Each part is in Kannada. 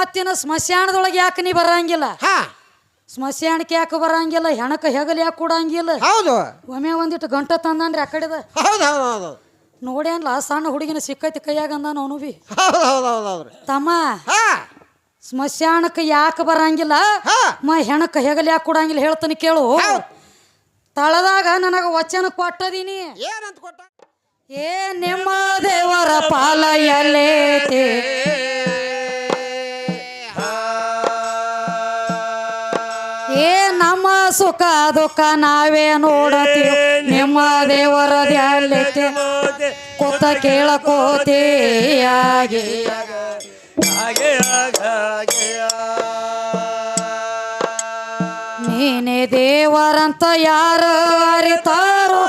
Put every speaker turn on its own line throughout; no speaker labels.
ಮತ್ತಿನ ಸ್ಮಶಾನದೊಳಗೆ ಯಾಕೆ ನೀ ಬರಂಗಿಲ್ಲ?
ಹಾ.
ಸ್ಮಶಾನಕ್ಕೆ ಯಾಕೆ ಬರಂಗಿಲ್ಲ? ಹೆಣಕ ಹೆಗಲ್ ಯಾಕೆ ಕೊಡಂಗಿಲ್ಲ?
ಹೌದು.
ಒಮ್ಮೆ ಒಂದಿಟ್ಟು ಗಂಟ ತಂದಂದ್ರೆ ಆ ಕಡೆದ.
ಹೌದು ಹೌದು ಹೌದು.
ನೋಡ್ಯಾನ್ಲ ಸಣ್ಣ ಹುಡುಗಿನ ಸಿಕ್ಕೈತಿ ಕೈಯಾಗ ಅಂದಾನ ಅವನು ಬಿ
ಹೌದು ಹೌದು ಹೌದು ಹೌದ್ರಿ
ತಮ್ಮ
ಹಾ.
ಸ್ಮಶಾನಕ್ಕೆ ಯಾಕೆ ಬರಂಗಿಲ್ಲ?
ಹಾ.
ಮ ಹೆಣಕ ಹೆಗಲ್ ಯಾಕೆ ಕೊಡಂಗಿಲ್ಲ ಹೇಳ್ತಾನೆ ಕೇಳು.
ಹೌದ್.
ತಳದಾಗ ನನಗ ವಚನ ಕೊಟ್ಟದೀನಿ.
ಏನಂತ ಕೊಟ್ಟ?
ಏ ನಿಮ್ಮ ದೇವರ ಪಾಲ ನಮ್ಮ ಸುಖ ದುಃಖ ನಾವೇ ನೋಡತೀವಿ. ನಿಮ್ಮ ದೇವರ ಎಲ್ಲೈತಿ ಕೂತ ಕೇಳಕೋತಿಯಾಗಿ ನೀನೇ ದೇವರಂತ ಯಾರು ಅರಿತಾರೋ?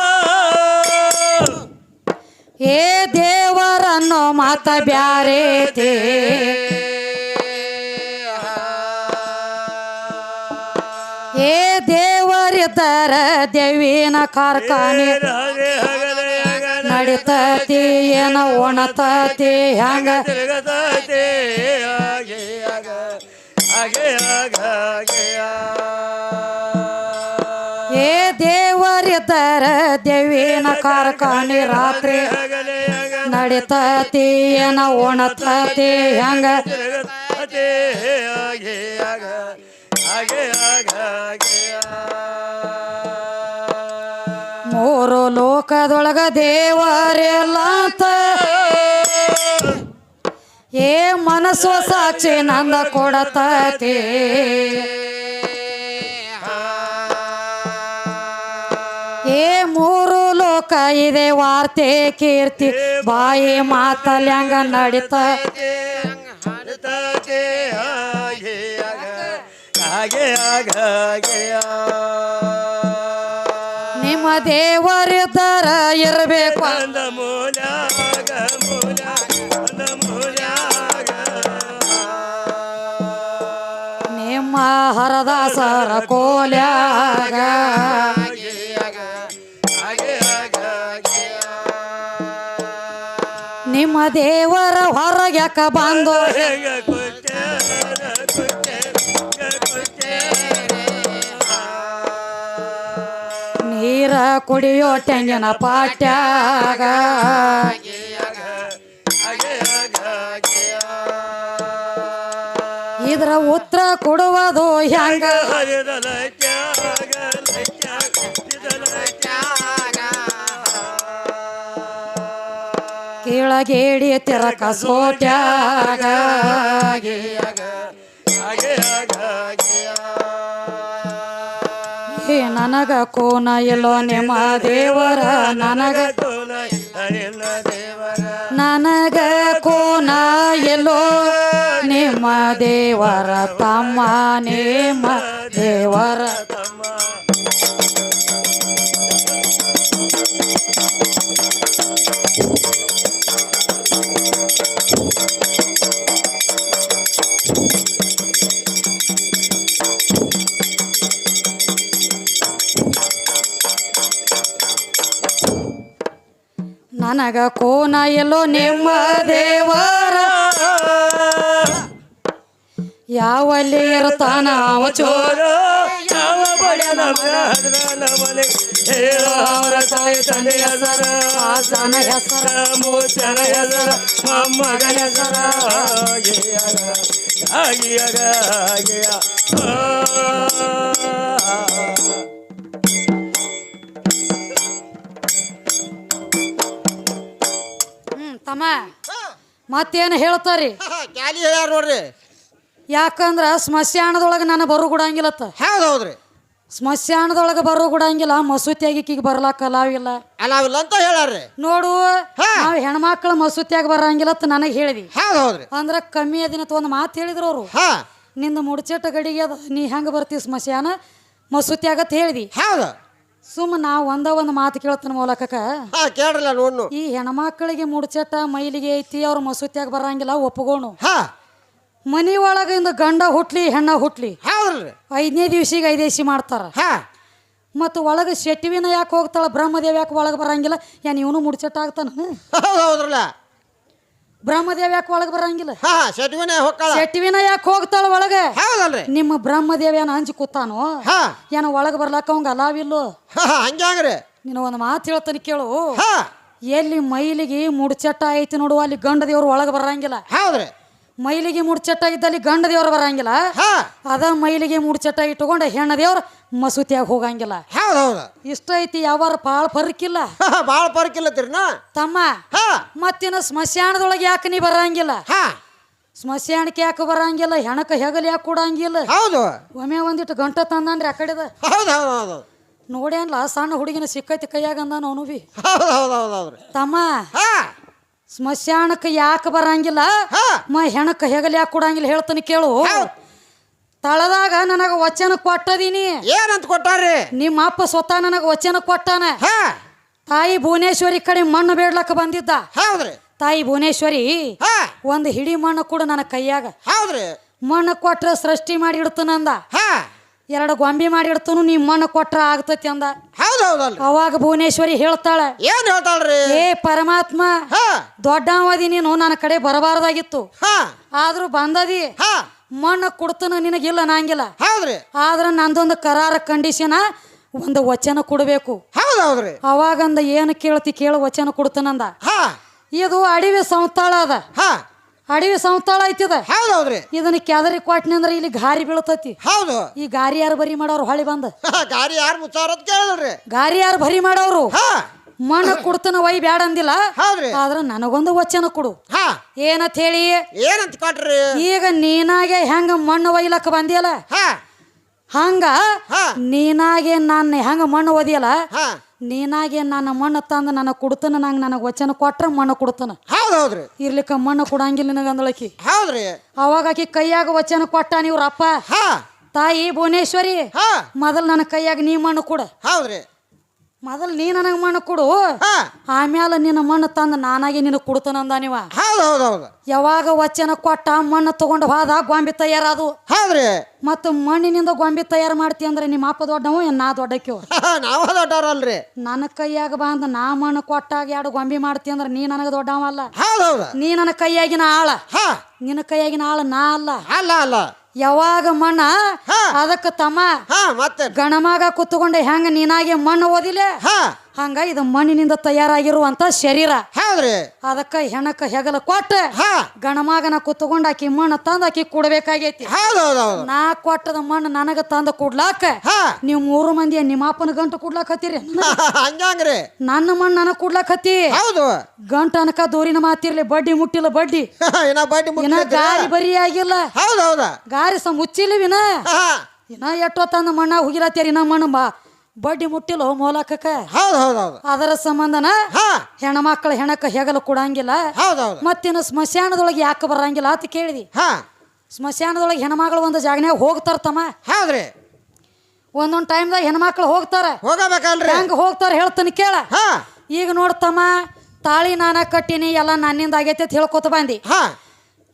ಏ ದೇವರನ್ನು ಮಾತ ಬ್ಯಾರೇತಿ ದೇವರಿದ್ದರ ದೇವಿನ ಕಾರ್ಖಾನೆ ನಡಿತತಿ ಏನ ಒಣತತಿ ಹಂಗ ಏ ದೇವರಿದ್ದರ ದೇವಿನ ಕಾರ್ಖಾನೆ ರಾತ್ರಿ ನಡಿತತಿ ಏನ ಒಣತತಿ ಹಂಗ ಮೂರು ಲೋಕದೊಳಗ ದೇವರೆಲ್ಲ ಏ ಮನಸ್ಸು ಸಾಕ್ಷಿ ನಂದ ಕೊಡತೇ ಏ ಮೂರು ಲೋಕ ಇದೆ ವಾರ್ತೆ ಕೀರ್ತಿ ಬಾಯಿ ಮಾತಲ್ಲಿ ಹಂಗ ನಡಿತ ನಿಮ್ಮ ತರ ಇರಬೇಕು. ನಿಮ್ಮ ಹರದಾಸರ ಕೋಲ್ಯಾಗ. ನಿಮ್ಮ ದೇವರ ಹೊರಗ್ಯಾಕ ಬಂದು? ಕುಡಿಯೋ ತೆಂಗಿನ ಪಾಟ್ಯಾಗ. ಇದ್ರ ಉತ್ತರ ಕೊಡುವುದು ಹೆಂಗ? ಕೇಳಗೇಡಿ ತಿರಕ ಸೋಟ್ಯಾಗ ಏ ನನಗ ಕೋನ ಎಲ್ಲೋ ನಿಮ್ಮ ದೇವರ, ನನಗ ನನಗ ಕೋನ ಎಲ್ಲೋ ನಿಮ್ಮ ದೇವರ, ತಮ್ಮ ನೇಮ ದೇವರ. ನನಗ ಕೋನ ಎಲ್ಲೋ ನಿಮ್ಮ ದೇವರ. ಯಾವಲ್ಲಿ ಇರ್ತಾನ ಅವ ಚೋರ. ಅವರ ತಾಯಿ ತಂದೆ ಹೆಸರ. ಆಸನ ಹೆಸರ.
ಮೂರ್ತಿಯನ ಹೆಸರ. ಮೊಮ್ಮಗನ ಹೆಸರ. ಆಗಿಯಾಗ ಆಗಿಯ
ತಮ್ಮ ಮತ್ತೇನು ಹೇಳ್ತಾರಿ?
ಕ್ಯಾಲಿ ಹೇಳ್ಯಾರ ನೋಡ್ರಿ.
ಯಾಕಂದ್ರ ಸ್ಮಶಾನದೊಳಗೆ ನಾನು ಬರು ಗುಡಂಗಿಲ್ಲತ್ತ
ಹೌದು ಹೌದ್ರಿ
ಸ್ಮಶಾನದೊಳಗೆ ಬರು ಕೂಡಂಗಿಲ್ಲ ಮಸೂತಿಯಾಗಿ ಈಗ ಬರ್ಲಾಕ ಅಲಾವಿಲ್ಲ
ಅಲಾವಿಲ್ಲ ಅಂತ ಹೇಳ್ಯಾರ್ರಿ.
ನೋಡು. ನಾವು ಹೆಣ್ಮಕ್ಳು ಮಸೂತಿಯಾಗಿ ಬರಂಗಿಲ್ಲತ್ತ ನನಗೆ ಹೇಳಿದಿ.
ಹೌದು ಹೌದ್ರಿ
ಅಂದ್ರ ಕಮ್ಮಿ ದಿನ ಒಂದು ಮಾತು ಹೇಳಿದ್ರು ಅವರು.
ಹಾ.
ನಿಂದ ಮುಡ್ಚೆಟ್ಟ ಗಡಿಗೆ ಅದ ನೀ ಹೆಂಗೆ ಬರ್ತೀವಿ ಸ್ಮಶಾನ? ಮಸೂತಿಯಾಗತ್ ಹೇಳಿದಿ.
ಹೌದು.
ಸುಮ್ಮ ನಾ ಒಂದ ಒಂದು ಮಾತು ಕೇಳ್ತಾನ ಮೂಲಕ
ಹಾ ಕೇಳ್ರಲ್ಲ ನೋಡ್ನು.
ಈ ಹೆಣ್ಮಕ್ಳಿಗೆ ಮುಡ್ಚೆಟ್ಟ ಮೈಲಿಗೆ ಐತಿ ಅವ್ರ ಮಸೂತಿಯಾಗ ಬರಂಗಿಲ್ಲ ಒಪ್ಪಗೋಣು
ಹಾ.
ಮನಿ ಒಳಗಿಂದ ಗಂಡ ಹುಟ್ಲಿ ಹೆಣ್ಣ ಹುಟ್ಲಿ.
ಹೌದ್ರಿ.
ಐದನೇ ದಿವ್ಸಿಗೆ ಐದೇಸಿ ಮಾಡ್ತಾರ.
ಹಾ.
ಮತ್ತು ಒಳಗೆ ಶೆಟ್ಟಿವಿನ ಯಾಕೆ ಹೋಗ್ತಾಳ ಬ್ರಹ್ಮದೇವ್ ಯಾಕೆ ಒಳಗೆ ಬರಂಗಿಲ್ಲ ಏನ್ ಇವನು ಮುಡ್ಚೆಟ್ಟ ಆಗ್ತಾನ?
ಹೌದು ಹೌದ್ರಲ್ಲ.
ಬ್ರಹ್ಮದೇವ ಯಾಕೆ ಒಳಗೆ ಬರಂಗಿಲ್ಲ?
ಹಾ ಶೆಟ್ವಿನೇ ಹೊಕ್ಕಳ?
ಶೆಟ್ಟಿವಿನ ಯಾಕೆ ಹೋಗ್ತಾಳ ಒಳಗೆ?
ಹೌದಲ್ರಿ.
ನಿಮ್ಮ ಬ್ರಹ್ಮದೇವ ಏನ ಹಂಚಿ ಕೂತಾನೋ?
ಹಾ.
ಏನ ಒಳಗೆ ಬರ್ಲಾಕ ಅವಂಗ ಅಲಾವಿಲ್ಲೋ?
ಹಾ ಹಂಗ್ಯಾಂಗ್ರಿ
ನೀನು ಒಂದು ಮಾತು ಹೇಳ್ತಾನೆ ಕೇಳು.
ಹಾ.
ಎಲ್ಲಿ ಮೈಲಿಗೆ ಮುಡ್ಚಟ್ಟ ಐತಿ ನೋಡು ಅಲ್ಲಿ ಗಂಡ ದೇವ್ರು ಒಳಗೆ ಬರಂಗಿಲ್ಲ.
ಹೌದ್ರಿ.
ಮೈಲಿಗೆ ಮುಡ್ಚಟ್ಟ ಇದ್ದಲ್ಲಿ ಗಂಡ ದೇವ್ರು ಬರಂಗಿಲ್ಲ.
ಹಾ.
ಅದ ಮೈಲಿಗೆ ಮುಡ್ಚಟ್ಟ ಇಟ್ಕೊಂಡು ಹೆಣ್ಣ ದೇವ್ರು ಮಸೂತಿಯಾಗ ಹೋಗಂಗಿಲ್ಲ. ಇಷ್ಟ ಐತಿ ಯಾವಾರ ಭಾಳ ಫರ್ಕಿಲ್ಲ
ಭಾಳ ಪರ್ಕಿಲ್ಲತ್ತೀರಿನ
ತಮ್ಮ
ಹಾ.
ಮತ್ತಿನ ಸ್ಮಶಾನದೊಳಗೆ ಯಾಕೆ ನೀ ಬರಂಗಿಲ್ಲ?
ಹಾ.
ಸ್ಮಶಾನಕ್ಕೆ ಯಾಕೆ ಬರಂಗಿಲ್ಲ? ಹೆಣಕ್ಕೆ ಹೆಗಲ್ ಯಾಕೆ ಕೊಡಂಗಿಲ್ಲ?
ಹೌದು.
ಒಮ್ಮೆ ಒಂದಿಟ್ಟು ಗಂಟ ತಂದಂದ್ರೆ ಆ ಕಡೆದ.
ಹೌದು ಹೌದು ಹೌದು
ನೋಡ್ಯಾನ್ಲ ಸಣ್ಣ ಹುಡುಗಿನ ಸಿಕ್ಕೈತಿ ಕೈಯಾಗ ಅಂದಾನ ಅವನು ಬಿ.
ಹೌದು ಹೌದು ಹೌದು ಹೌದ್ರಿ.
ತಮ್ಮ
ಹಾ.
ಸ್ಮಶಾನಕ್ಕೆ ಯಾಕೆ ಬರಂಗಿಲ್ಲ?
ಹಾ.
ಮ ಹೆಣಕ್ಕೆ ಹೆಗಲ್ ಯಾಕೆ ಕೊಡಂಗಿಲ್ಲ ಹೇಳ್ತಾನೆ ಕೇಳು.
ಹೌದ್.
ತಳದಾಗ ನನಗೆ ವಚನ ಕೊಟ್ಟದೀನಿ.
ಏನಂತ ಕೊಟ್ಟಾರಿ
ನಿಮ್ಮ ಅಪ್ಪ ಸ್ವತಃ ನನಗ ವಚನ ಕೊಟ್ಟಾನ.
ಹಾ.
ತಾಯಿ ಭುವನೇಶ್ವರಿ ಕಡೆ ಮಣ್ಣು ಬೇಡ್ಲಕ್ಕ ಬಂದಿದ್ದ.
ಹೌದ್ರಿ.
ತಾಯಿ ಭುವನೇಶ್ವರಿ
ಹಾ.
ಒಂದು ಹಿಡಿ ಮಣ್ಣು ಕೂಡ ನನ್ನ ಕೈಯಾಗ.
ಹೌದ್ರಿ.
ಮಣ್ಣು ಕೊಟ್ರೆ ಸೃಷ್ಟಿ ಮಾಡಿ ಇಡ್ತನಂದ
ಹಾ.
ಎರಡು ಗೊಂಬೆ ಮಾಡಿ ಇಡ್ತನು ನೀ ಮಣ್ಣು ಕೊಟ್ರ ಆಗ್ತತಿ ಅಂದ. ಅವಾಗ ಭುವನೇಶ್ವರಿ ಹೇಳ್ತಾಳೆ
ಏನ್ ಹೇಳ್ತಾಳ್ರಿ?
ಏ ಪರಮಾತ್ಮ
ಹಾ.
ದೊಡ್ಡವದಿ ನೀನು ನನ್ನ ಕಡೆ ಬರಬಾರ್ದಾಗಿತ್ತು.
ಹಾ.
ಆದ್ರೂ ಬಂದದಿ.
ಹಾ.
ಮಣ್ಣು ಕೊಡ್ತನ ನಿನಗಿಲ್ಲ ನಂಗಿಲ್ಲ.
ಹೌದ್ರಿ.
ಆದ್ರೆ ನಂದೊಂದು ಕರಾರ ಕಂಡೀಷನ್ ಒಂದು ವಚನ ಕೊಡಬೇಕು.
ಹೌದೌದ್ರಿ.
ಅವಾಗಂದ ಏನು ಕೇಳ್ತಿ ಕೇಳು ವಚನ ಕೊಡ್ತಾನಂದ.
ಹಾ.
ಇದು ಅಡವಿ ಸಂತಾಳ ಅದ.
ಹಾ.
ಅಡವಿ ಸಂತಾಳ ಐತಿದ?
ಹೌದು ಹೌದ್ರಿ
ಇದನ್ನ ಕೆದರಿ ಕೊಟ್ನಿ ಅಂದ್ರೆ ಇಲ್ಲಿ ಗಾರಿ ಬೀಳ್ತತಿ.
ಹೌದು.
ಈ ಗಾರಿ ಯಾರು ಬರಿ ಮಾಡೋರು ಹೊಳಿ ಬಂದ?
ಗಾರಿ ಯಾರು ಕೇಳಿದ್ರಿ.
ಗಾರಿ ಯಾರು ಬರಿ ಮಾಡೋರು? ಮಣ್ಣ ಕೊಡ್ತಾನ ವೈ ಬ್ಯಾಡ ಅಂದಿಲ್ಲ. ಆದ್ರೆ ನನಗೊಂದು ವಚನ ಕೊಡು.
ಹಾ.
ಏನಂತ ಹೇಳಿ?
ಏನಂತ ಕೊಟ್ರಿ?
ಈಗ ನೀನಾಗೆ ಹೆಂಗ ಮಣ್ಣು ಒಯ್ಲಕ್ಕ ಬಂದಿಯಲ್ಲ?
ಹಾ.
ಹಂಗ ನೀನಾಗೆ ನಾನು ಹೆಂಗ ಮಣ್ಣು ಒದಿಯಲ್ಲ ನೀನಾಗೆ ನನ್ನ ಮಣ್ಣು ತಂದು ನನಗೆ ಕೊಡ್ತಾನ ನಂಗೆ ನನಗೆ ವಚನ ಕೊಟ್ರ ಮಣ್ಣು ಕೊಡ್ತಾನ.
ಹೌದು ಹೌದ್ರಿ
ಇರ್ಲಿಕ್ಕ ಮಣ್ಣು ಕೊಡಂಗಿಲ್ಲ ನಿನಗಂದಳಕಿ
ಹೌದ್ರಿ.
ಅವಾಗ ಆಕಿ ಕೈಯಾಗ ವಚನ ಕೊಟ್ಟ ನೀವ್ರಪ್ಪ.
ಹಾ.
ತಾಯಿ ಭುವನೇಶ್ವರಿ
ಹಾ.
ಮೊದಲು ನನ್ನ ಕೈಯಾಗ ನೀ ಮಣ್ಣು ಕೊಡ.
ಹೌದ್ರಿ.
ಮೊದಲು ನೀ ನನಗೆ ಮಣ್ಣು ಕೊಡು.
ಹಾ.
ಆಮ್ಯಾಲ ನಿನ್ನ ಮಣ್ಣು ತಂದು ನಾನಾಗೆ ನಿನ್ನ ಕೊಡ್ತಾನಂದ ನೀವ.
ಹೌದು ಹೌದು ಹೌದು.
ಯಾವಾಗ ವಚನ ಕೊಟ್ಟ ಮಣ್ಣು ತಗೊಂಡು ಹೋದ ಗೊಂಬೆ ತಯಾರದು.
ಹೌದ್ರಿ
ಮತ್ತು ಮಣ್ಣಿನಿಂದ ಗೊಂಬೆ ತಯಾರು ಮಾಡ್ತಿ ಅಂದ್ರೆ ನಿಮ್ಮ ಅಪ್ಪ ದೊಡ್ಡವ ಏನ್ ನಾ ದೊಡ್ಡಕ್ಕಿವ?
ನಾವು ದೊಡ್ಡವ್ರಲ್ರಿ.
ನನ್ನ ಕೈಯಾಗ ಬಂದ ನಾ ಮಣ್ಣು ಕೊಟ್ಟಾಗ ಎರಡು ಗೊಂಬೆ ಮಾಡ್ತಿ ಅಂದ್ರೆ ನೀ ನನಗೆ ದೊಡ್ಡವಲ್ಲ
ಹೌದು ಹೌದು.
ನೀ ನನ್ನ ಕೈಯಾಗಿನ ಆಳ.
ಹಾ.
ನಿನ್ನ ಕೈಯಾಗಿನ ಆಳ ನಾ ಅಲ್ಲ.
ಅಲ್ಲ ಅಲ್ಲ.
ಯಾವಾಗ ಮಣ್ಣ ಅದಕ್ಕ ತಮ್ಮ
ಮತ್ತೆ.
ಗಣಮಾಗ ಕುತ್ಕೊಂಡು ಹೆಂಗ ನೀನಾಗೆ ಮಣ್ಣು ಓದಿಲೆ? ಹಂಗ ಇದು ಮಣ್ಣಿನಿಂದ ತಯಾರಾಗಿರುವಂತ ಶರೀರ.
ಹೌದ್ರಿ.
ಅದಕ್ಕ ಹೆಣಕ್ಕ ಹೆಗಲ ಕೊಟ್ಟ
ಹಾ.
ಗಣಮಾಗನ ಕುತ್ಕೊಂಡ್ ಆಕಿ ಮಣ್ಣು ತಂದ ಆಕಿ ಕೊಡ್ಬೇಕಾಗೈತಿ.
ಹೌದು
ನಾ ಕೊಟ್ಟದ ಮಣ್ಣು ನನಗ ತಂದ ಕೊಡ್ಲಾಕ
ಹಾ.
ನೀವು ಮೂರು ಮಂದಿ ನಿಮ್ಮ ಅಪ್ಪನ ಗಂಟು ಕೊಡ್ಲಾಕ್ ಹತ್ತೀರಿ.
ಹಂಗಂಗ್ರಿ
ನನ್ನ ಮಣ್ಣು ನನಗ್ ಕೊಡ್ಲಾಕ್ ಹತ್ತಿ.
ಹೌದು.
ಗಂಟ ಅನಕ ದೂರಿನ ಮಾತಿರ್ಲಿ ಬಡ್ಡಿ ಮುಟ್ಟಿಲ್ಲ ಬಡ್ಡಿ.
ಬಡ್ಡಿ
ಇನ್ನ? ಗಾರಿ ಬರಿ ಆಗಿಲ್ಲ.
ಹೌದು ಹೌದ
ಗಾರಿ ಸ ಮುಚ್ಚಿಲ್ಲ ವಿನ.
ಹಾ
ಇನ್ನ ತಂದ ಮಣ್ಣ ಹುಗಿಲತ್ತೀರಿ ನಮ್ಮ ಮಣ್ಣು ಬಾ. ಬಡ್ಡಿ ಮುಟ್ಟಿಲ್ಲ ಮೂಲಕಕ್ಕ?
ಹೌದು ಹೌದು ಹೌದು.
ಅದರ ಸಂಬಂಧನ
ಹಾ.
ಹೆಣ್ಮಕ್ಳ ಹೆಣಕ್ಕ ಹೆಗಲು ಕೊಡಂಗಿಲ್ಲ.
ಹೌದು ಹೌದು.
ಮತ್ತಿನ್ನು ಸ್ಮಶಾನದೊಳಗೆ ಯಾಕೆ ಬರಂಗಿಲ್ಲ ಅಂತ ಕೇಳಿದಿ?
ಹಾ.
ಸ್ಮಶಾನದೊಳಗೆ ಹೆಣ್ಮಕ್ಳು ಒಂದು ಜಾಗನ್ಯಾಗ ಹೋಗ್ತಾರ ತಮ್ಮ
ಹೌದ್ರಿ.
ಒಂದೊಂದು ಟೈಮ್ದಾಗ ಹೆಣ್ಮಕ್ಳು ಹೋಗ್ತಾರ.
ಹೋಗಬೇಕಲ್ರಿ.
ಹೆಂಗ ಹೋಗ್ತಾರ ಹೇಳ್ತಾನೆ ಕೇಳ.
ಹಾ.
ಈಗ ನೋಡ್ತಮ್ಮ ತಾಳಿ ನಾನ ಕಟ್ಟಿನಿ ಎಲ್ಲ ನನ್ನಿಂದ ಆಗೈತೆ ಅಂತ ಹೇಳ್ಕೊತ ಬಂದಿ.
ಹಾ.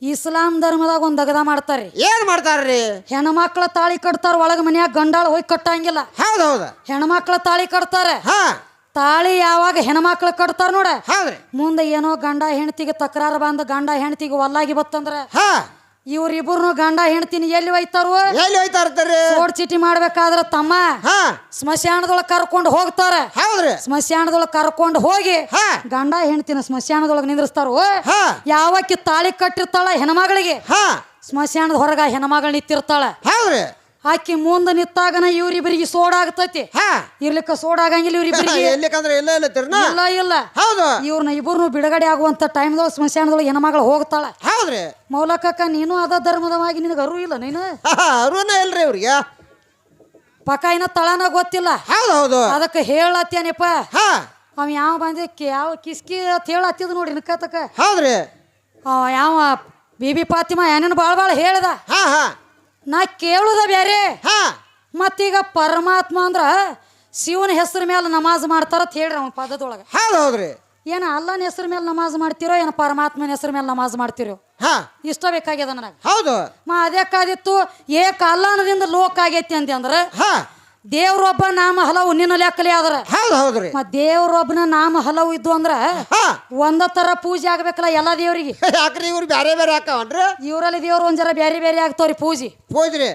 ಇಸ್ಲಾಂ ಧರ್ಮದಾಗ ಒಂದು ದಗದ ಮಾಡ್ತಾರ್ರಿ.
ಏನ್ ಮಾಡ್ತಾರ್ರಿ?
ಹೆಣ್ಮಕ್ಳ ತಾಳಿ ಕಟ್ತಾರ ಒಳಗ ಮನ್ಯಾಗ ಗಂಡಾಳ ಹೋಗಿ ಕಟ್ಟಂಗಿಲ್ಲ.
ಹೌದು ಹೌದು.
ಹೆಣ್ಮಕ್ಳ ತಾಳಿ ಕಟ್ತಾರ.
ಹಾ.
ತಾಳಿ ಯಾವಾಗ ಹೆಣ್ಮಕ್ಳು ಕಟ್ತಾರ ನೋಡ.
ಹೌದ್ರಿ.
ಮುಂದೆ ಏನೋ ಗಂಡ ಹೆಂಡತಿಗೆ ತಕರಾರು ಬಂದ ಗಂಡ ಹೆಂಡತಿಗೆ ಒಲ್ಲಾಗಿ ಬತ್ತಂದ್ರ
ಹಾ.
ಇವ್ರಿಬ್ರು ಗಂಡ ಹೆಣ್ತೀನಿ ಎಲ್ಲಿ ಒಯ್ತಾರು?
ಎಲ್ಲಿ ಹೋಯ್ತಾ ಇರ್ತಾರ್ರಿ
ಓಡ್ ಚೀಟಿ ಮಾಡ್ಬೇಕಾದ್ರ ತಮ್ಮ
ಹಾ.
ಸ್ಮಶಾನದೊಳಗೆ ಕರ್ಕೊಂಡು ಹೋಗ್ತಾರ.
ಹೌದ್ರಿ.
ಸ್ಮಶಾನದೊಳಗೆ ಕರ್ಕೊಂಡು ಹೋಗಿ
ಹಾ.
ಗಂಡ ಹೆಣ್ತಿನ ಸ್ಮಶಾನದೊಳಗೆ ನಿಂದ್ರಸ್ತಾರು.
ಹಾ.
ಯಾವಕ್ಕಿ ತಾಳಿ ಕಟ್ಟಿರ್ತಾಳ ಹೆಣ್ಮಗಳಿಗೆ?
ಹಾ.
ಸ್ಮಶಾನದ ಹೊರಗ ಹೆಣ್ಮಗಳು ನಿಂತಿರ್ತಾಳ.
ಹೌದ್ರಿ.
ಆಕಿ ಮುಂದೆ ನಿತ್ತಾಗನ ಇವ್ರಿಬ್ರಿಗೆ ಸೋಡಾಗತೈತಿ.
ಹಾ.
ಇರ್ಲಿಕ್ಕ ಸೋಡಾಗಂಗಿಲ್ಲ
ಎಲ್ಲಿಕಂದ್ರೆ ಇಲ್ಲ ಇಲ್ಲ ತಿರ್ನ?
ಇಲ್ಲ ಇಲ್ಲ.
ಹೌದು.
ಇವ್ರನ್ನ ಇಬ್ಬರು ಬಿಡುಗಡೆ ಆಗುವಂತ ಟೈಮ್ದೊಳಗೆ ಸ್ಮಶಾನದೊಳಗೆ ಹೆಣ್ಮಗಳು ಹೋಗ್ತಾಳ.
ಹೌದ್ರಿ.
ಮೌಲಕಕ್ಕ ನೀನು ಅದ ಧರ್ಮದವಾಗಿ ನಿನಗೆ ಅರು ಇಲ್ಲ ನೀನು?
ಅರುನ ಇಲ್ರಿ ಇವ್ರಿಗೆ.
ಪಕ್ಕ ಇನ್ನ ತಳನ ಗೊತ್ತಿಲ್ಲ.
ಹೌದು ಹೌದು.
ಅದಕ್ಕೆ ಹೇಳತ್ತೇನಪ್ಪ
ಹಾ.
ಅವ ಯಾವ ಬಂದಿ ಯಾವ ಕಿಸ್ಕಿ ಅಂತ ಹೇಳತ್ತಿದ್ ನೋಡಿ ನಿಕ್ಕತಕ
ಹೌದ್ರಿ.
ಅವ ಯಾವ ಬಿಬಿ ಪಾತಿಮ ಏನೇನು ಭಾಳ ಭಾಳ ಹೇಳ್ದ.
ಹಾ ಹಾ.
ನಾ ಕೇಳುದ ಬೇರೆ
ಹಾ.
ಮತ್ತೀಗ ಪರಮಾತ್ಮ ಅಂದ್ರ ಶಿವನ ಹೆಸರ ಮೇಲೆ ನಮಾಜ್ ಮಾಡ್ತಾರ ಅಂತ ಹೇಳ್ರಿ ಅವನ ಪದದೊಳಗೆ.
ಹೌದು ಹೌದ್ರಿ.
ಏನ ಅಲ್ಲನ ಹೆಸರ ಮೇಲೆ ನಮಾಜ್ ಮಾಡ್ತಿರೋ ಏನ ಪರಮಾತ್ಮನ ಹೆಸರ ಮೇಲೆ ನಮಾಜ್ ಮಾಡ್ತಿರೋ?
ಹಾ.
ಇಷ್ಟ ಬೇಕಾಗ್ಯದ ನನಗೆ.
ಹೌದು.
ಮಾ ಅದಕ್ಕಾದಿತ್ತು ಏಕ ಅಲ್ಲನದಿಂದ ಲೋಕ ಆಗೈತಿ ಅಂದೆ ಅಂದ್ರೆ
ಹಾ.
ದೇವ್ರೊಬ್ಬ ನಾಮ ಹಲವು ನಿನ್ನ ಲೆಕ್ಕಲೆ ಆದ್ರ.
ಹೌದು ಹೌದ್ರಿ.
ಮತ್ ದೇವ್ರೊಬ್ಬನ ನಾಮ ಹಲವು ಇದ್ದು ಅಂದ್ರ
ಹಾ.
ಒಂದ ತರ ಪೂಜೆ ಆಗ್ಬೇಕಲ್ಲ ಎಲ್ಲಾ ದೇವ್ರಿಗೆ.
ಯಾಕ್ರಿ ಇವ್ರು ಬೇರೆ ಬೇರೆ ಹಾಕವನ್ರಿ
ಇವರಲ್ಲಿ ದೇವ್ರು ಒಂದ್ ಬೇರೆ ಬ್ಯಾರೆ ಬೇರೆ ಆಗ್ತಾವ್ರಿ ಪೂಜೆ.
ಹೋದ್ರಿ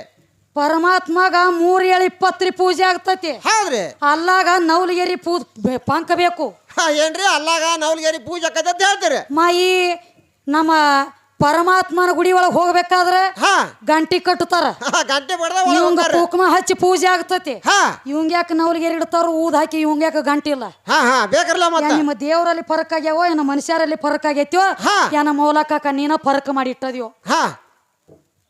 ಪರಮಾತ್ಮಗ ಮೂರ್ ಏಳು ಇಪ್ಪತ್ತ್ರಿ ಪೂಜೆ ಆಗ್ತತಿ.
ಹೌದ್ರಿ.
ಅಲ್ಲಾಗ ನವಲಗೇರಿ ಪೂ ಬೆ- ಪಂಕ ಬೇಕು.
ಹಾ ಏನ್ರಿ? ಅಲ್ಲಾಗ ನವಲ್ಗೇರಿ ಪೂಜೆ ಆಕೈತೆ ಅಂತ ಹೇಳ್ತೀರಿ.
ಮಾಯಿ ನಮ್ಮ ಪರಮಾತ್ಮನ ಗುಡಿ ಒಳಗೆ ಹೋಗ್ಬೇಕಾದ್ರೆ
ಹಾ.
ಗಂಟಿ ಕಟ್ಟುತ್ತಾರ.
ಹಾ, ಗಂಟೆ ಬಡ್ದ
ಇವಂಗ ಕುಕ್ಮ ಹಚ್ಚಿ ಪೂಜೆ ಆಗ್ತತಿ.
ಹಾ.
ಇವಂಗ ಯಾಕೆ ನವಲಿಗೆ ಇಡ್ತಾರ ಊದ್ ಹಾಕಿ ಇವಂಗ ಯಾಕೆ ಗಂಟಿ ಇಲ್ಲ?
ಹಾ ಹಾ ಬೇಕರ್ಲ
ಯಾ
ಮತ್ತ
ನಿಮ್ಮ ದೇವರಲ್ಲಿ ಫರಕ್ ಆಗ್ಯಾವೋ ಏನ ಮನುಷ್ಯರಲ್ಲಿ ಫರಕ್ ಆಗೈತ್ಯೋ
ಹಾ.
ಏನ ಮೌಲಕಾಕ ನೀನ ಫರಕ್ ಮಾಡಿ ಇಟ್ಟದ್ಯೋ?
ಹಾ.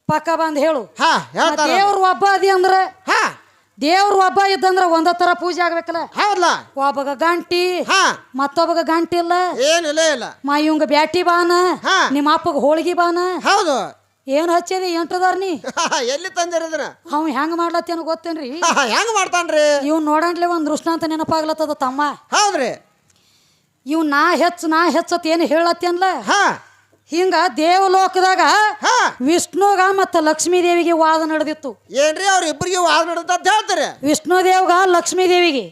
ಪಕ್ಕ ಬಂದ್ ಹೇಳು.
ಹಾ ಹೇಳ್ತಾರ
ದೇವ್ರ ಒಬ್ಬ ಅದಿ ಅಂದ್ರೆ
ಹಾ.
ದೇವ್ರ ಹಬ್ಬ ಇದ್ದಂದ್ರ ಒಂದ ತರ ಪೂಜೆ ಆಗ್ಬೇಕಲ್ಲ?
ಹೌದಲ್ಲ
ಒಬ್ಬಗ ಗಂಟಿ
ಹಾ.
ಮತ್ತೊಬ್ಬಗ ಗಂಟಿ ಇಲ್ಲ.
ಏನಿಲ್ಲ ಇಲ್ಲ
ಮಾ ಇವಂಗ ಬ್ಯಾಟಿ ಬಾನ
ಹಾ.
ನಿಮ್ಮ ಅಪ್ಪಗ ಹೋಳಿಗೆ ಬಾನ.
ಹೌದು.
ಏನ್ ಹಚ್ಚಿದಿ ಎಂಟದಾರ್ ನೀ?
ಎಲ್ಲಿ ತಂದಿರಿದ್ರ
ಅವ್ ಹೆಂಗ್ ಮಾಡ್ಲತ್ತೇನ ಗೊತ್ತೇನ್ರಿ?
ಹೆಂಗ್ ಮಾಡ್ತಾನ್ರಿ?
ಇವ್ ನೋಡಂಟ್ಲೆ ಒಂದ್ ದೃಷ್ಟಾಂತ ನೆನಪಾಗ್ಲತ್ತದ ತಮ್ಮ.
ಹೌದ್ರಿ.
ಇವ್ ನಾ ಹೆಚ್ಚು ನಾ ಹೆಚ್ಚತ್ ಏನು ಹೇಳತ್ತೇನ್ಲ?
ಹಾ.
ಹಿಂಗ ದೇವಲೋಕದಾಗ ವಿಷ್ಣುಗ ಮತ್ತ ಲಕ್ಷ್ಮೀ ದೇವಿಗೆ ವಾದ ನಡೆದಿತ್ತು.
ಏನ್ರಿ ಅವ್ರ ಇಬ್ಬರಿಗೆ ವಾದ ನಡೆದ ಅಂತ ಹೇಳ್ತಾರೆ?
ವಿಷ್ಣು ದೇವ್ಗ ಲಕ್ಷ್ಮೀ ದೇವಿಗೆ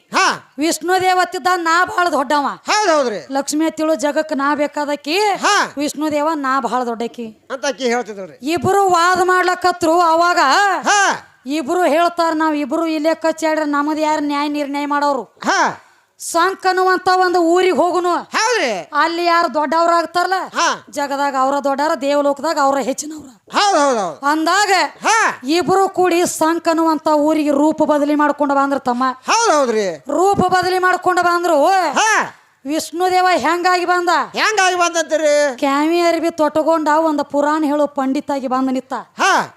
ವಿಷ್ಣು ದೇವ್ ಅತ್ತಿದ್ದ ನಾ ಬಹಳ ದೊಡ್ಡವ.
ಹೌದ್ ಹೌದ್ರಿ.
ಲಕ್ಷ್ಮೀ ಅತ್ತಿಳು ಜಗಕ್ ನಾ ಬೇಕಾದಕಿ
ಹಾ.
ವಿಷ್ಣು ದೇವ ನಾ ಬಹಳ ದೊಡ್ಡಕಿ.
ಅಂತ ಹೇಳ್ತಿದ್ರಿ.
ಇಬ್ರು ವಾದ ಮಾಡ್ಲಕತ್ರು ಅವಾಗ
ಹಾ.
ಇಬ್ರು ಹೇಳ್ತಾರ ನಾವ್ ಇಬ್ರು ಇಲ್ಲೇ ಕಚ್ಚಾಡ್ರ ನಮ್ದು ಯಾರು ನ್ಯಾಯ ನಿರ್ಣಯ ಮಾಡೋರು?
ಹಾ.
ಸಂಕ್ ಅನ್ನುವಂತ ಒಂದು ಊರಿಗೆ ಹೋಗುನು.
ಹೌದ್ರಿ.
ಅಲ್ಲಿ ಯಾರು ದೊಡ್ಡವ್ರ ಆಗ್ತಾರಲ್ಲ
ಹಾ.
ಜಗದಾಗ ಅವರ ದೊಡ್ಡವರ ದೇವಲೋಕದಾಗ ಅವರ ಹೆಚ್ಚಿನವ್ರ.
ಹೌದ್ ಹೌದ್ ಹೌದ್.
ಅಂದಾಗ
ಹಾ.
ಇಬ್ರು ಕೂಡಿ ಸಂಕ್ ಅನ್ನುವಂತ ಊರಿಗೆ ರೂಪ ಬದಲಿ ಮಾಡ್ಕೊಂಡು ಬಂದ್ರ ತಮ್ಮ.
ಹೌದ್ ಹೌದ್ರಿ.
ರೂಪ ಬದಲಿ ಮಾಡ್ಕೊಂಡು ಬಂದ್ರು.
ಹಾ.
ವಿಷ್ಣು ದೇವ ಹೆಂಗಾಗಿ ಬಂದ?
ಹೆಂಗಾಗಿ ಬಂದಂತೀರಿ?
ಕ್ಯಾಮಿ ಅರಿವಿ ತೊಟ್ಟಕೊಂಡ ಒಂದು ಪುರಾಣ ಹೇಳೋ ಪಂಡಿತಾಗಿ ಬಂದ ನಿತ್ತ
ಹಾ.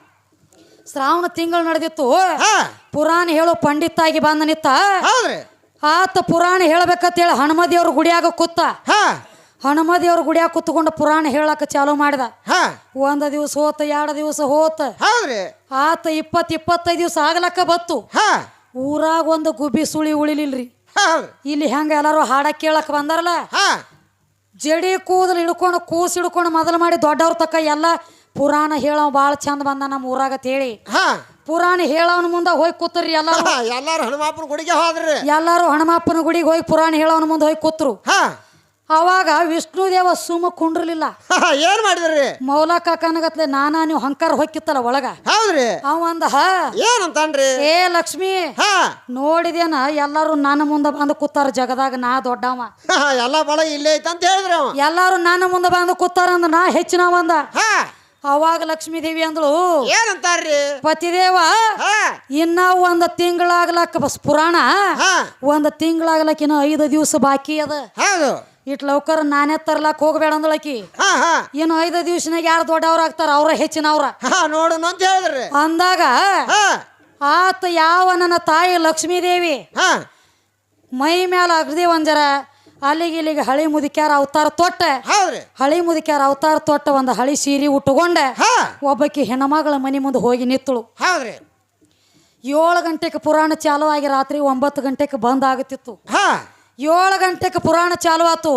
ಶ್ರಾವಣ ತಿಂಗಳು ನಡೆದಿತ್ತು.
ಹಾ.
ಪುರಾಣ ಹೇಳೋ ಪಂಡಿತಾಗಿ ಬಂದ ನಿತ್ತ
ಹೌದ್ರಿ.
ಆತ ಪುರಾಣ ಹೇಳ್ಬೇಕಂತೇಳಿ ಹನುಮದೇವ್ರ ಗುಡಿಯಾಗ ಕೂತ
ಹಾ.
ಹನುಮದೇವ್ರ ಗುಡಿಯಾಗ ಕುತ್ಕೊಂಡು ಪುರಾಣ ಹೇಳಕ್ಕೆ ಚಾಲೂ ಮಾಡಿದ.
ಹಾ.
ಒಂದ ದಿವಸ ಹೋತ ಎರಡು ದಿವಸ ಹೋತ.
ಹೌದ್ರಿ.
ಆತ ಇಪ್ಪತ್ ಇಪ್ಪತ್ತೈದು ದಿವಸ ಆಗ್ಲಕ್ಕ ಬತ್ತು.
ಹಾ.
ಊರಾಗ ಒಂದು ಗುಬ್ಬಿ ಸುಳಿ ಉಳಿಲಿಲ್ರಿ.
ಹೌದ್ರಿ.
ಇಲ್ಲಿ ಹೆಂಗ ಎಲ್ಲಾರು ಹಾಡ ಕೇಳಕ್ ಬಂದಾರಲ್ಲ?
ಹಾ.
ಜಡಿ ಕೂದಲು ಹಿಡ್ಕೊಂಡು ಕೂಸ್ ಹಿಡ್ಕೊಂಡು ಮೊದಲು ಮಾಡಿ ದೊಡ್ಡವ್ರ ತಕ್ಕ ಎಲ್ಲ ಪುರಾಣ ಹೇಳೋ ಭಾಳ ಚಂದ ಬಂದ ನಮ್ಮ ಊರಾಗ ತೇಳಿ.
ಹಾ.
ಪುರಾಣ ಹೇಳವನ ಮುಂದೆ ಹೋಗಿ ಕೂತ್ರಿ ಎಲ್ಲಾರು.
ಎಲ್ಲಾರು ಹನುಮಾಪನ ಗುಡಿಗೆ ಹೋದ್ರಿ.
ಎಲ್ಲಾರು ಹನುಮಪ್ಪನ ಗುಡಿಗೆ ಹೋಗಿ ಪುರಾಣ ಹೇಳವನ ಮುಂದೆ ಹೋಗಿ ಕೂತ್ರು.
ಹಾ.
ಅವಾಗ ವಿಷ್ಣು ದೇವ ಸುಮ್ಮ ಕುಂಡ್ರಲಿಲ್ಲ.
ಏನ್ ಮಾಡಿದ್ರಿ?
ಮೌಲ ಕಾಕನಗತ್ಲೆ ನಾನಾ ನೀವು ಹಂಕಾರ ಹೊಕ್ಕಿತ್ತಲ್ಲ ಒಳಗ?
ಹೌದ್ರಿ.
ಅವ ಅಂದ
ಏನಂತಾನ್ರಿ?
ಏ ಲಕ್ಷ್ಮಿ
ಹಾ.
ನೋಡಿದೇನ ಎಲ್ಲಾರು ನನ್ನ ಮುಂದೆ ಬಂದು ಕೂತಾರ ಜಗದಾಗ ನಾ ದೊಡ್ಡವ.
ಎಲ್ಲ ಬಳ ಇಲ್ಲೇ ಐತಂತ ಹೇಳಿದ್ರ
ಎಲ್ಲಾರು ನನ್ನ ಮುಂದೆ ಬಂದು ಕೂತಾರ ಅಂದ ನಾ ಹೆಚ್ಚಿನವ ಅಂದ.
ಹಾ.
ಅವಾಗ ಲಕ್ಷ್ಮೀ ದೇವಿ ಅಂದಳು
ಏನಂತಾರ್ರಿ?
ಪತಿದೇವ ಇನ್ನ ಒಂದ್ ತಿಂಗಳಾಗ್ಲಕ್ಕ ಬಸ್ ಪುರಾಣ ಒಂದ್ ತಿಂಗಳಾಗ್ಲಕ್ಕ ಇನ್ನ ಐದು ದಿವಸ ಬಾಕಿ ಅದ. ಇಟ್ ಲೌಕರ್ ನಾನೇ ತರ್ಲಾಕ್ ಹೋಗ್ಬೇಡ ಅಂದಳಕಿ ಏನು ಐದು ದಿವಸನಾಗ ಯಾರು ದೊಡ್ಡವ್ರ ಆಗ್ತಾರ ಅವ್ರ ಹೆಚ್ಚಿನ
ಅವ್ರ. ನೋಡೋಣ ಅಂತ ಹೇಳಿದ್ರಿ.
ಅಂದಾಗ ಆತ ಯಾವ ನನ್ನ ತಾಯಿ ಲಕ್ಷ್ಮೀ ದೇವಿ
ಹಾ.
ಮೈ ಮ್ಯಾಲ ಅಗ್ದಿ ಒಂಜರ ಅಲ್ಲಿಗೆ ಇಲ್ಲಿಗೆ ಹಳಿ ಮುದುಕ್ಯಾರ ಅವತಾರ ತೊಟ್ಟ.
ಹೌದ್ರಿ.
ಹಳಿ ಮುದುಕ್ಯಾರ ಅವತಾರ ತೊಟ್ಟ ಒಂದು ಹಳಿ ಸೀರೆ ಉಟ್ಟುಕೊಂಡ
ಹಾ.
ಒಬ್ಬಾಕಿ ಹೆಣ್ಮಗಳ ಮನೆ ಮುಂದೆ ಹೋಗಿ ನಿತ್ತಳು
ಹೌದ್ರಿ.
ಏಳು ಗಂಟೆಗೆ ಪುರಾಣ ಚಾಲು ಆಗಿ ರಾತ್ರಿ ಒಂಬತ್ತು ಗಂಟೆಗೆ ಬಂದ್ ಆಗುತ್ತಿತ್ತು
ಹಾ.
ಏಳು ಗಂಟೆಗೆ ಪುರಾಣ ಚಾಲು ಆತು.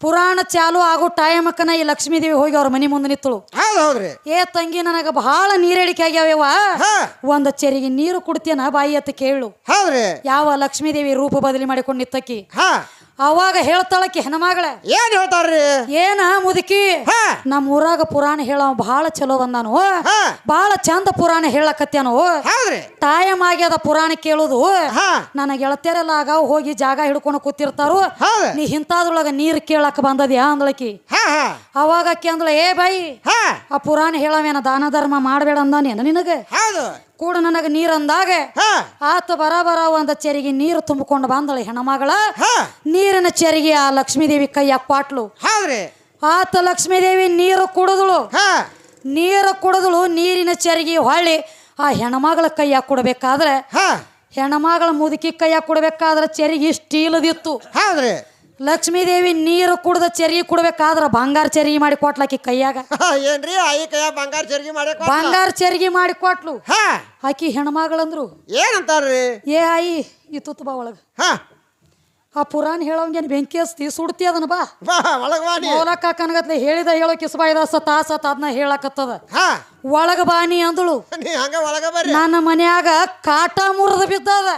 ಪುರಾಣ ಚಾಲು ಆಗೋ ಟೈಮಕ್ಕನ ಈ ಲಕ್ಷ್ಮೀದೇವಿ ಹೋಗಿ ಅವ್ರ ಮನೆ ಮುಂದೆ ನಿತ್ತಳು
ಹೌದ್ ಹೌದ್ರಿ.
ಏ ತಂಗಿ ನನಗ ಬಹಳ ನೀರೇಡಿಕೆ ಆಗ್ಯಾವ
ಹಾ.
ಒಂದು ಚೆರಿಗೆ ನೀರು ಕುಡ್ತೇನ ಬಾಯಿ ಅತ್ತ ಕೇಳು.
ಹೌದ್ರಿ.
ಯಾವ ಲಕ್ಷ್ಮೀದೇವಿ ರೂಪ ಬದಲಿ ಮಾಡಿಕೊಂಡು ನಿತ್ತಕ್ಕಿ
ಹಾ.
ಅವಾಗ ಹೇಳ್ತಾಳಕಿ ಹೆಣ್ಮಗಳ.
ಏನ್ ಹೇಳ್ತಾರ್ರಿ
ಏನ ಮುದುಕಿ?
ಹಾ.
ನಮ್ಮ ಊರಾಗ ಪುರಾಣ ಹೇಳವ ಬಹಳ ಚಲೋ ಬಂದಾನು?
ಹಾ.
ಬಹಳ ಚಂದ ಪುರಾಣ ಹೇಳಕತ್ಯಾನು?
ಹೌದ್ರಿ.
ಟೈಮ್ ಆಗ್ಯದ ಪುರಾಣ ಕೇಳುದು?
ಹಾ.
ನನ್ನ ಗೆಳತಿಯರೆಲ್ಲ ಆಗ ಹೋಗಿ ಜಾಗ ಹಿಡ್ಕೊಂಡು ಕೂತಿರ್ತಾರು.
ಹೌದು.
ನೀ ಇಂಥದ್ರೊಳಗ ನೀರ್ ಕೇಳಕ್ ಬಂದದ್ಯಾ ಅಂದಳಕಿ.
ಹಾ ಹಾ.
ಅವಾಗ ಆಕಿ ಅಂದಳ ಏ ಬಾಯಿ
ಹಾ.
ಆ ಪುರಾಣ ಹೇಳವೇನ ದಾನ ಧರ್ಮ ಮಾಡಬೇಡ ಅಂದಾನೇನ ನಿನಗೆ?
ಹೌದು.
ಕೂಡ ನನಗೆ ನೀರು ಅಂದಾಗ. ಆತ ಬರಬರ ಒಂದ ಚೆರಿಗೆ ನೀರು ತುಂಬಿಕೊಂಡು ಬಂದಳು ಹೆಣಮಗಳ. ನೀರಿನ ಚೆರಿಗೆ ಆ ಲಕ್ಷ್ಮೀದೇವಿ ಕೈಯಾಗ ಪಾಟ್ಲು
ಹೌದ್ರಿ.
ಆತ ಲಕ್ಷ್ಮೀದೇವಿ ನೀರು ಕುಡಿದಳು. ನೀರು ಕುಡಿದಳು ನೀರಿನ ಚೆರಿಗೆ ಹೊಳ್ಳಿ ಆ ಹೆಣಮಗಳ ಕೈಯ ಕೊಡಬೇಕಾದ್ರೆ ಹೆಣ್ಮಗಳ ಮುದುಕಿ ಕೈಯ ಕೊಡ್ಬೇಕಾದ್ರೆ ಚೆರಿಗೆ ಸ್ಟೀಲದಿತ್ತು
ಹೌದ್ರಿ.
ಲಕ್ಷ್ಮೀದೇವಿ ನೀರು ಕುಡ್ದ ಚರಿ ಕುಡ್ಬೇಕಾದ್ರ ಬಂಗಾರ ಚರಿ ಮಾಡಿ ಕೊಟ್ಲಾಕಿ ಕೈಯಾಗ.
ಏನ್ರಿ? ಆಯಿ ಕೈಯ ಬಂಗಾರ ಚರ್ಗಿ ಮಾಡಕ್
ಬಂಗಾರ ಚೆರಿಗೆ ಮಾಡಿ ಕೊಟ್ಲು. ಆಕಿ ಹೆಣ್ಮಗಳಂದ್ರು.
ಏನಂತಾರ್ರಿ?
ಏ ಆಯಿ ಈ ತುತ್ತು ಬಾ ಒಳಗ.
ಹಾ.
ಆ ಪುರಾಣ ಹೇಳೋಂಗೇನು ಬೆಂಕಿ ಹಸ್ತಿ ಸುಡ್ತಿ ಅದನ್ನ ಬಾ.
ಬಾ ಒಳಗ್
ಕನಗತ್ಲೆ ಹೇಳಿದ ಹೇಳೋ ಕಿಸ್ಬಾಯ್ದ ಸತ ಸತ ಅದನ್ನ ಹೇಳಕತ್ತದ. ಒಳಗ ಬಾನಿ ಅಂದಳು. ನನ್ನ ಮನ್ಯಾಗ ಕಾಟ ಮುರಿದ ಬಿದ್ದದ.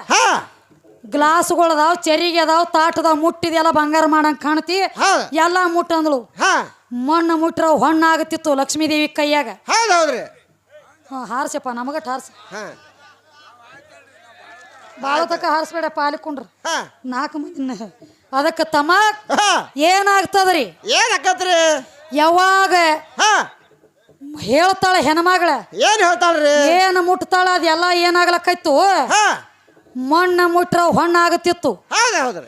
ಗ್ಲಾಸ್ಗಳದಾವ್ ಚೆರಿಗೆ ಅದಾವ್ ತಾಟದಾವ್ ಮುಟ್ಟಿದೆಲ್ಲ ಬಂಗಾರ ಮಾಡಂಗ್ ಕಾಣ್ತಿ.
ಹೌದ್
ಎಲ್ಲ ಮುಟ್ಟ ಮುಟ್ಟರ
ಹಾ.
ಮಣ್ಣು ಮುಟ್ರ ದೇವಿ ಲಕ್ಷ್ಮೀದೇವಿ ಕೈಯಾಗ.
ಹೌದ್ ಹೌದ್ರಿ
ಹಾ ಹಾರ್ಸಪ್ಪ ನಮಗ ಹಾರ್ಸ.
ಹಾ.
ಬಾಳ ತಕ ಹಾರಿಸ್ಬೇಡ ಪಾಲಿಕೊಂಡ್ರ
ಹಾ.
ನಾಲ್ಕು ಮಂದಿ ಅದಕ್ಕೆ ತಮ್ಮ
ಹಾ.
ಏನಾಗ್ತದ್ರಿ?
ಏನ್ ಅಕ್ಕತ್ರಿ
ಯಾವಾಗ
ಹಾ.
ಹೇಳ್ತಾಳ ಹೆಣ್ಮಗಳ.
ಏನ್ ಹೇಳ್ತಾಳ್ರಿ?
ಏನು ಮುಟ್ತಾಳ ಅದೆಲ್ಲ ಏನಾಗ್ಲಕ್ಕಾಯ್ತು
ಹಾ.
ಮಣ್ಣ ಮುಟ್ರ ಹೊಣ್ಣಾಗತ್ತಿತ್ತು.
ಹೌದು ಹೌದ್ರಿ.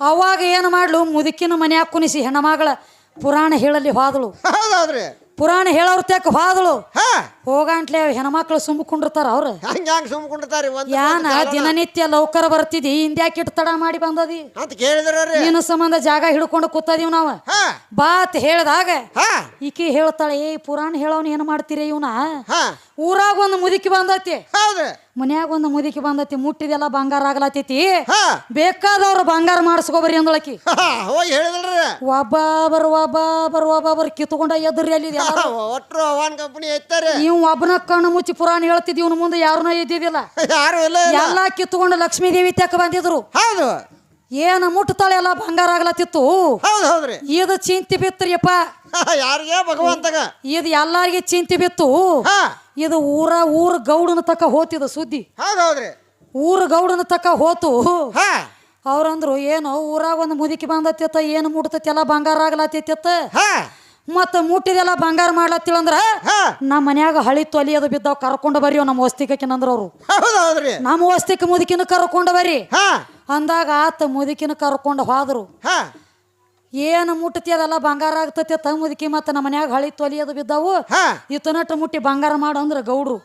ಅವಾಗ ಏನು ಮಾಡ್ಲು? ಮುದುಕಿನ ಮನ್ಯಾಗ ಕುಣಿಸಿ ಹೆಣ್ಮಗಳ ಪುರಾಣ ಹೇಳಲಿ ಹೋದಳು
ಹೌದ್ ಹೌದ್ರಿ.
ಪುರಾಣ ಹೇಳೋರ್ ತೆಕ್ ಹೋದಳು
ಹಾ.
ಹೋಗಂಟ್ಲೆ ಹೆಣ್ಮಕ್ಳು ಸುಮ್ಕೊಂಡಿರ್ತಾರ ಅವ್ರ.
ಹಂಗ ಹಂಗ ಸುಮ್ಕೊಂಡಿರ್ತಾರಿ ಒಂದ್
ಯಾನ ದಿನನಿತ್ಯ ಲೌಕರ ಬರ್ತಿದಿ ಇಂದ್ಯಾಕಿಟ್ ತಡ ಮಾಡಿ ಬಂದದಿ.
ಅಂತ ಕೇಳಿದ್ರಿ
ನಿನ್ನ ಸಂಬಂಧ ಜಾಗ ಹಿಡ್ಕೊಂಡು ಕೂತದೀವ್ ನಾವ. ಬಾತ್ ಹೇಳ್ದಾಗ ಈಕಿ ಹೇಳ್ತಾಳೆ ಏ ಪುರಾಣ ಹೇಳೋನ್ ಏನ್ ಮಾಡ್ತೀರಿ ಇವನ? ಊರಾಗ ಒಂದು ಮುದುಕಿ ಬಂದತಿ. ಮನ್ಯಾಗ ಒಂದು ಮುದುಕಿ ಬಂದತಿ ಮುಟ್ಟಿದೆಲ್ಲ ಬಂಗಾರ ಆಗ್ಲತ್ತೈತಿ ಬೇಕಾದವ್ರು ಬಂಗಾರ ಮಾಡಿಸ್ಕೊಬರಿ ಅಂದಳಕಿ
ಒಬ್ಬ ಹೋಗಿ ಒಬ್ಬ
ಒಬ್ಬೊಬ್ಬರು ಒಬ್ಬೊಬ್ಬರು ಕಿತ್ಕೊಂಡ ಎದುರಿ ಅಲ್ಲಿ
ಒಟ್ರು ಅವನ್ ಕಂಪನಿ ಐತಾರೆ.
ಒಬ್ಬನ ಕಣ್ಣು ಮುಚ್ಚಿ ಪುರಾಣ ಹೇಳ್ತಿದ್ವಿ ಇವನ ಮುಂದೆ ಯಾರನ್ನೂ ಇದ್ದಿದ್ದಿಲ್ಲ.
ಯಾರು ಇಲ್ಲ ಇಲ್ಲ.
ಎಲ್ಲ ಕಿತ್ಕೊಂಡು ಲಕ್ಷ್ಮೀ ದೇವಿ ತೆಕ್ಕ ಬಂದಿದ್ರು.
ಹೌದು.
ಏನ ಮುಟ್ತಾಳೆ ಎಲ್ಲ ಬಂಗಾರ ಆಗ್ಲತ್ತಿತ್ತು.
ಹೌದ್ ಹೌದ್ರಿ
ಇದು ಚಿಂತಿ ಬಿತ್ತರಿಯಪ್ಪ.
ಯಾರಿಗೆ ಭಗವಂತಗ.
ಇದು ಎಲ್ಲಾರಿಗೆ ಚಿಂತಿ ಬಿತ್ತು.
ಹಾ.
ಇದು ಊರ ಊರ ಗೌಡನ ತಕ ಹೋತಿದ ಸುದ್ದಿ.
ಹೌದು ಹೌದ್ರಿ
ಊರ ಗೌಡನ ತಕ ಹೋತು.
ಹಾ.
ಅವ್ರಂದ್ರು ಏನು ಊರಾಗ ಒಂದು ಮುದುಕಿ ಬಂದತ್ತಿತ್ತ ಏನು ಮುಟ್ತತಿ ಎಲ್ಲ ಬಂಗಾರ ಆಗ್ಲತ್ತಿತ್ತ.
ಹಾ.
ಮತ್ತ ಮುಟ್ಟಿದೆಲ್ಲ ಬಂಗಾರ ಮಾಡ್ಲತ್ತಿಳಂದ್ರ ನಮ್ಮ ಮನ್ಯಾಗ ಹಳಿ ತೊಲಿ ಅದು ಬಿದ್ದಾವ್ ಕರ್ಕೊಂಡು ಬರ್ರಿ ನಮ್ಮ ವಸ್ತಿಕಕಿನಂದ್ರ ಅವ್ರು.
ಹೌದ್ರಿ
ನಮ್ಮ ವಸ್ತಿಕ ಮುದುಕಿನ ಕರ್ಕೊಂಡು ಬರ್ರಿ. ಅಂದಾಗ ಆತ ಮುದುಕಿನ ಕರ್ಕೊಂಡು ಹೋದ್ರು. ಏನು ಮುಟ್ಟತಿ ಅದೆಲ್ಲ ಬಂಗಾರ ಆಗ್ತತಿ ತ ಮುದುಕಿ ಮತ್ತೆ ನಮ್ಮ ಮನ್ಯಾಗ ಹಳಿ ತೊಲಿ ಅದು ಬಿದ್ದಾವು. ಇತನಟ್ಟು ಮುಟ್ಟಿ ಬಂಗಾರ ಮಾಡು ಅಂದ್ರೆ ಗೌಡ್ರು.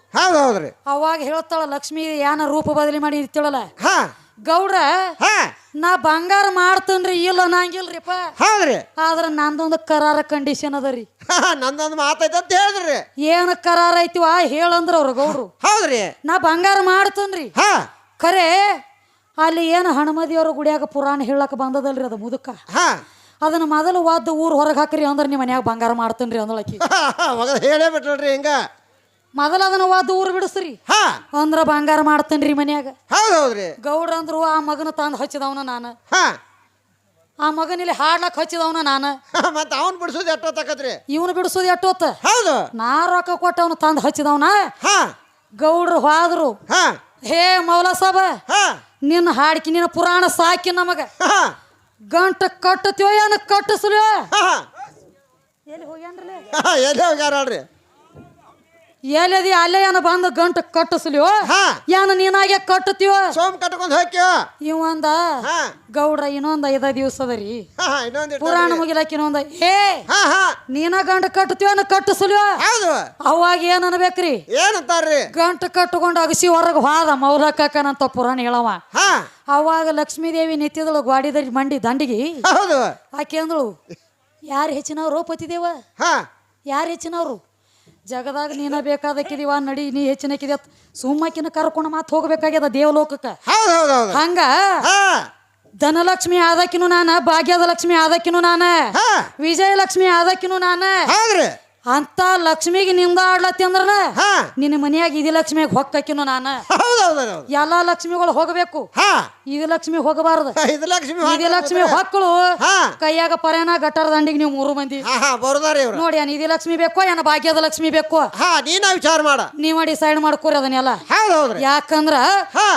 ಅವಾಗ ಹೇಳ್ತಾಳ ಲಕ್ಷ್ಮಿ ಏನ ರೂಪ ಬದಲಿ ಮಾಡಿ ಇರ್ತಿಳಲ್ಲ
ಹಾ.
ಗೌಡ್ರ
ಹಾ.
ನಾ ಬಂಗಾರ ಮಾಡ್ತೇನ್ರಿ ಇಲ್ಲ ಅನ್ನಂಗಿಲ್ರಿಪ್ಪ.
ಹೌದ್ರಿ.
ಆದ್ರ ನಂದೊಂದು ಕರಾರ ಕಂಡೀಷನ್
ಅದರಿ ನಂದೊಂದು ಮಾತೈತೆ ಅಂತ ಹೇಳಿದ್ರಿ.
ಏನ್ ಕರಾರ ಐತಿವ ಹೇಳಂದ್ರ ಅವ್ರ ಗೌಡ್ರು.
ಹೌದ್ರಿ.
ನಾ ಬಂಗಾರ ಮಾಡ್ತೇನ್ರಿ.
ಹಾ.
ಖರೆ ಅಲ್ಲಿ ಏನು ಹಣಮದಿಯವ್ರ ಗುಡಿಯಾಗ ಪುರಾಣ ಹೇಳಕ್ ಬಂದದಲ್ರಿ ಅದು ಮುದುಕ.
ಹಾ.
ಅದನ್ನ ಮೊದಲು ವಾದ್ದು ಊರ್ ಹೊರಗೆ ಹಾಕ್ರಿ ಅಂದ್ರೆ ನಿಮ್ಮ ಮನ್ಯಾಗ ಬಂಗಾರ ಮಾಡ್ತೇನ್ರಿ ಅಂದಳಕಿ.
ಹೇಳೇ ಬಿಟ್ರಿ ಹಿಂಗ.
ಮೊದಲ ಅದನ್ನ ವಾದ್ದು ದೂರ ಬಿಡಿಸ್ರಿ.
ಹಾ.
ಅಂದ್ರ ಬಂಗಾರ ಮಾಡ್ತೇನ್ರಿ ಮನ್ಯಾಗ.
ಹೌದ್ ಹೌದ್ರಿ.
ಗೌಡ್ರ ಅಂದ್ರು ಆ ಮಗನ ತಂದು ಹಚ್ಚಿದವನ ನಾನು.
ಹಾ.
ಆ ಮಗನಿಲ್ಲಿ ಹಾಡ್ಲಕ್ ಹಚ್ಚಿದವನ ನಾನು.
ಮತ್ತ ಅವನ್ ಬಿಡ್ಸೋದು ಎಷ್ಟೊತ್ತಾಕತ್ರಿ
ಇವನು ಬಿಡಿಸೋದು ಎಷ್ಟೊತ್ತ?
ಹೌದು.
ನಾ ರೊಕ್ಕ ಕೊಟ್ಟವನು ತಂದು ಹಚ್ಚಿದವನ?
ಹಾ.
ಗೌಡ್ರು ಹೋದ್ರು.
ಹಾ.
ಹೇ ಮೌಲ ಸಾಬ
ಹಾ.
ನಿನ್ನ ಹಾಡ್ಕಿ ನಿನ್ನ ಪುರಾಣ ಸಾಕಿ ನಮಗ.
ಹಾ.
ಗಂಟ ಕಟ್ಟತ್ಯೋ ಏನ
ಕಟ್ಟಿಸ್ಲೋ?
ಎಲ್ಲಿ
ಹೋಗ್ಯಾನ್ರಿ ಎಲ್ಲಿ ಹೋಗ್ಯಾರ ನೋಡ್ರಿ
ಎಲ್ಲದಿ ಅಲ್ಲೇ ಏನ ಬಂದು ಗಂಟ ಕಟ್ಟಿಸ್ಲಿಯೋ?
ಹಾ.
ಏನ ನೀನಾಗೆ ಕಟ್ಟತೀವೋ
ಸೋಮ್ ಕಟ್ಕೊಂಡ್ ಹೋಗ್ಯೋ?
ಇವಂದ
ಹಾ.
ಗೌಡ್ರ ಇನ್ನೊಂದ ಐದ ದಿವಸ ಅದರಿ
ಹಾ ಇನ್ನೊಂದ್ ಇಟ್ಟು
ಪುರಾಣ ಮುಗಿಲಕ್ ಇನ್ನೊಂದ. ಏ
ಹಾ ಹಾ.
ನೀನ ಗಂಟ ಕಟ್ಟತಿವ ಕಟ್ಟಿಸ್ಲಿಯೋ?
ಹೌದು.
ಅವಾಗ ಏನ್ ಅನ್ಬೇಕ್ರಿ?
ಏನಂತಾರ್ರಿ?
ಗಂಟ ಕಟ್ಕೊಂಡು ಅಗಸಿ ಹೊರಗೆ ಹೋದ ಮೌಲಕ್ಕನಂತ ಪುರಾಣ ಹೇಳವ.
ಹಾ.
ಅವಾಗ ಲಕ್ಷ್ಮೀದೇವಿ ನಿತ್ಯದಳು ಗ್ವಾಡಿದಲ್ಲಿ ಮಂಡಿ ದಂಡಿಗೆ.
ಹೌದು.
ಆಕೆ ಅಂದಳು ಯಾರು ಹೆಚ್ಚಿನವ್ರು ಪತಿದೇವ
ಹಾ.
ಯಾರು ಹೆಚ್ಚಿನವ್ರು? ಜಗದಾಗ ನೀನ ಬೇಕಾದಕ್ಕಿದೀವ ನಡಿ ನೀ ಹೆಚ್ಚಿನಕ್ಕಿದೆ ಸುಮ್ಮಕ್ಕಿನ ಕರ್ಕೊಂಡು ಮಾತು ಹೋಗ್ಬೇಕಾಗ್ಯದ ದೇವಲೋಕಕ್ಕೆ. ಹಂಗ? ಧನಲಕ್ಷ್ಮಿ ಆದಕ್ಕಿನೂ ನಾನ ಭಾಗ್ಯದ ಲಕ್ಷ್ಮಿ ಆದಕ್ಕಿನೂ ನಾನ ವಿಜಯಲಕ್ಷ್ಮಿ ಆದಕ್ಕಿನೂ ನಾನ. ಅಂತ ಲಕ್ಷ್ಮಿಗೆ ನಿಂದ ಆಡ್ಲತ್ತಿ ಅಂದ್ರ
ಹಾ.
ನಿನ್ನ ಮನೆಯಾಗ ಇದೇ ಲಕ್ಷ್ಮಿಗೆ ಹೊಕ್ಕಕಿನು ನಾನು? ಎಲ್ಲಾ ಲಕ್ಷ್ಮಿಗಳು ಹೋಗಬೇಕು.
ಹಾ.
ಇದು ಲಕ್ಷ್ಮಿ ಹೋಗಬಾರದು.
ಇದು ಲಕ್ಷ್ಮಿ
ಇದು ಲಕ್ಷ್ಮಿ ಹೊಕ್ಕಳು
ಹಾ.
ಕೈಯಾಗ ಪರೇನ ಗಟ್ಟರ ದಂಡಿಗೆ ನೀವು ಮೂರು ಮಂದಿ.
ಹಾ ಹಾ ಬರುದಾರಿ ಇವ್ರು.
ನೋಡಿ ಏನ್ ಇದೇ ಲಕ್ಷ್ಮಿ ಬೇಕೋ ಏನ ಭಾಗ್ಯದ ಲಕ್ಷ್ಮಿ ಬೇಕೋ?
ಹಾ ನೀನ ವಿಚಾರ ಮಾಡ.
ನೀವ ಡಿಸೈಡ್ ಮಾಡ್ಕೋರಿ ಅದನ್ನೆಲ್ಲ. ಯಾಕಂದ್ರ.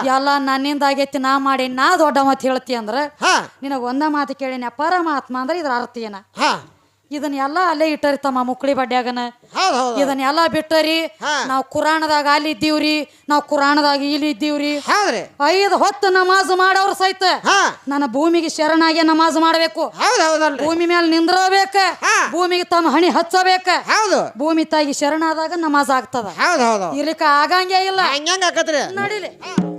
ಎಲ್ಲ ನನ್ನಿಂದ ಆಗೈತಿ ನಾ ಮಾಡಿ ನಾ ದೊಡ್ಡ ಮಾತು ಹೇಳ್ತಿ ಅಂದ್ರ
ಹಾ.
ನಿನಗ ಒಂದ ಮಾತು ಕೇಳಿನ ಪರಮಾತ್ಮ ಅಂದ್ರೆ ಇದ್ರ ಅರ್ಥ ಏನ?
ಹಾ.
ಇದನ್ನೆಲ್ಲ ಅಲ್ಲೇ ಇಟ್ಟರಿ ತಮ್ಮ ಮುಕ್ಳಿ ಬಡ್ಯಾಗನ.
ಹೌದು ಹೌದು
ಇದನ್ನೆಲ್ಲ ಬಿಟ್ಟರಿ
ಹಾ.
ನಾವು ಕುರಾಣದಾಗ ಅಲ್ಲಿ ಇದ್ದೀವ್ರಿ ನಾವು ಕುರಾಣದಾಗ ಇಲ್ಲಿ ಇದ್ದೀವ್ರಿ.
ಹೌದ್ರಿ
ಐದು ಹೊತ್ತು ನಮಾಜ್ ಮಾಡೋರು ಸಹಿತ
ಹಾ.
ನನ್ನ ಭೂಮಿಗೆ ಶರಣಾಗಿ ನಮಾಜ್ ಮಾಡಬೇಕು.
ಹೌದು ಹೌದಲ್ರಿ
ಭೂಮಿ ಮೇಲೆ ನಿಂದ್ರಬೇಕ
ಹಾ.
ಭೂಮಿಗೆ ತಮ್ಮ ಹಣಿ ಹಚ್ಚಬೇಕ.
ಹೌದು.
ಭೂಮಿ ತಾಯಿಗೆ ಶರಣಾದಾಗ ನಮಾಜ್ ಆಗ್ತದ.
ಹೌದು ಹೌದು
ಇರ್ಲಿಕ್ಕ ಆಗಂಗೇ ಇಲ್ಲ.
ಆಕತ್ರಿ.
ನಡಿಲಿ.